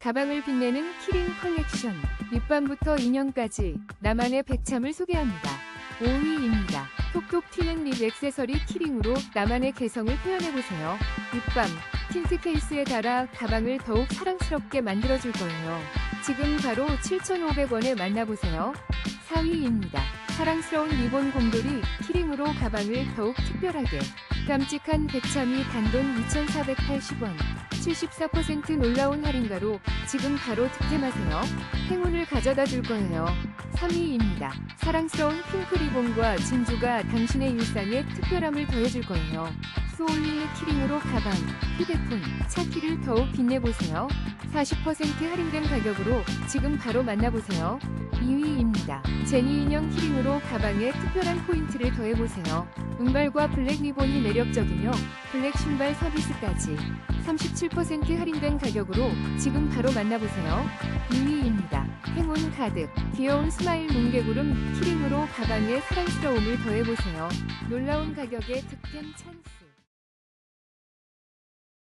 가방을 빛내는 키링 컬렉션. 립밤부터 인형까지 나만의 백참을 소개합니다. 5위입니다. 톡톡 튀는 립 액세서리 키링으로 나만의 개성을 표현해보세요. 립밤, 틴트 케이스에 달아 가방을 더욱 사랑스럽게 만들어줄 거예요. 지금 바로 7,500원에 만나보세요. 4위입니다. 사랑스러운 리본 곰돌이 키링으로 가방을 더욱 특별하게. 깜찍한 백참이 단돈 2,480원. 74% 놀라운 할인가로 지금 바로 득템하세요. 행운을 가져다 줄 거예요. 3위입니다. 사랑스러운 핑크 리본과 진주가 당신의 일상에 특별함을 더해줄 거예요. 소울릴 키링으로 가방, 휴대폰, 차키를 더욱 빛내보세요. 40% 할인된 가격으로 지금 바로 만나보세요. 2위입니다. 제니 인형 키링으로 가방에 특별한 포인트를 더해보세요. 은발과 블랙 리본이 매력적이며 블랙 신발 서비스까지 37% 할인된 가격으로 지금 바로 만나보세요. 2위입니다. 행운 가득 귀여운 스마일 뭉게구름 키링으로 가방에 사랑스러움을 더해보세요. 놀라운 가격에 득템 찬스.